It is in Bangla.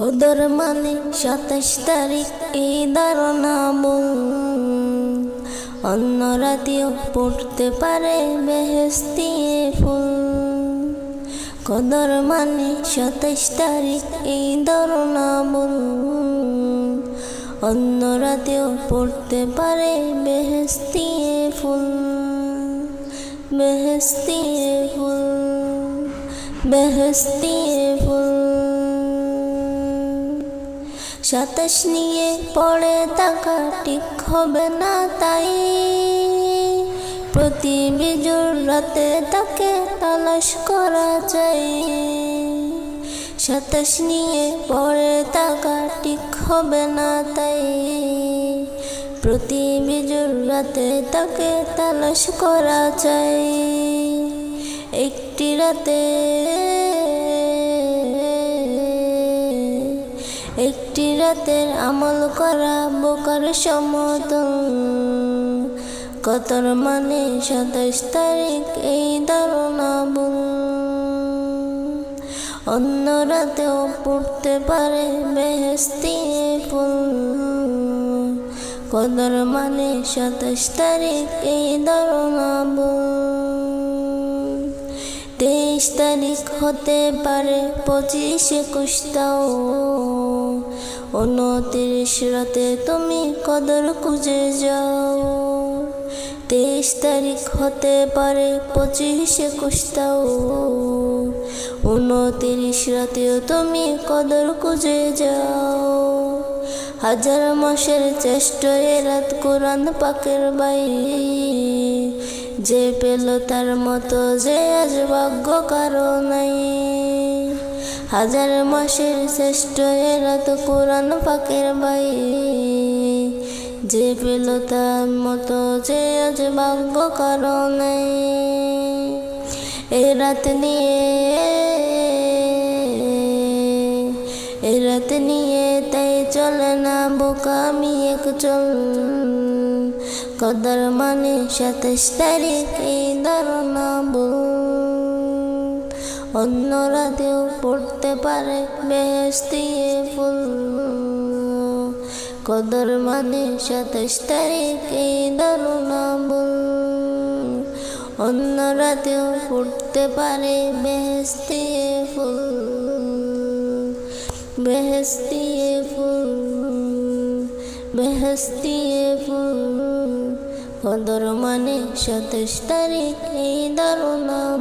কদর মানে সাতাশ তারিখ, এই ধারণা অন্য রাতেও পড়তে পারে বেহেস্তিয়ে ফুল। কদর মানে সাতাশ তারিখ, এই ধারণা অন্য রাতেও পড়তে পারে বেহেস্তিয়ে ফুল। বেহেস্তিয়ে ফুল বেহেস্তিয়ে সাতাশ নিয়ে পড়ে থাকা ঠিক হবে না তাই। প্রতি বিজুর রাতে তাকে তালাশ করা চাই সাতাশ নিয়ে পড়ে থাকা ঠিক হবে না তাই। প্রতি বিজুর রাতে তাকে তালাশ করা চাই একটি রাতে একটি রাতের আমল করা বোকার সমতল। কতর মানে সাতাশ তারিখ এই ধারণা বল অন্য রাতেও পড়তে পারে বেহেস্তি ফুল। কদর মানে সাতাশ তারিখ এই ধারণা বল তেইশ তারিখ হতে পারে পঁচিশ একুশ তাও। উনত্রিশ রাতে তুমি কদর খুঁজে যাও। তেইশ তারিখ হতে পারে পঁচিশ একুশ তাও। উনত্রিশ রাতেও তুমি কদর খুঁজে যাও। হাজার মাসের চেষ্টায় রাত কোরআন পাকের বাইরে। যে পেল তার মতো যে আজ ভাগ্য কারও নাই। হাজার মাসের শ্রেষ্ঠ এরা তো কোরআন পাকের বাইরে যে পেল তার মতো যে আজ ভাগ্য কারও নাই এ রাত নিয়ে এ রাত নিয়ে তাই চলে না বোকামি এক চল। কদর মানে সাতাশ তারিখ এই ধারণা বল। অন্য রাতেও পড়তে পারে বেহস্তিয়ে ফুল। কদর মানে সাতাশ তারিখ এই ধারণা বল। অন্য রাতেও পড়তে পারে বেহস্তিয়ে ফুল। বেহস্তিয়ে ফুল বেহস্তিয়ে ফুল। কদর মানে সাতাশ তারিখ এই ধারণা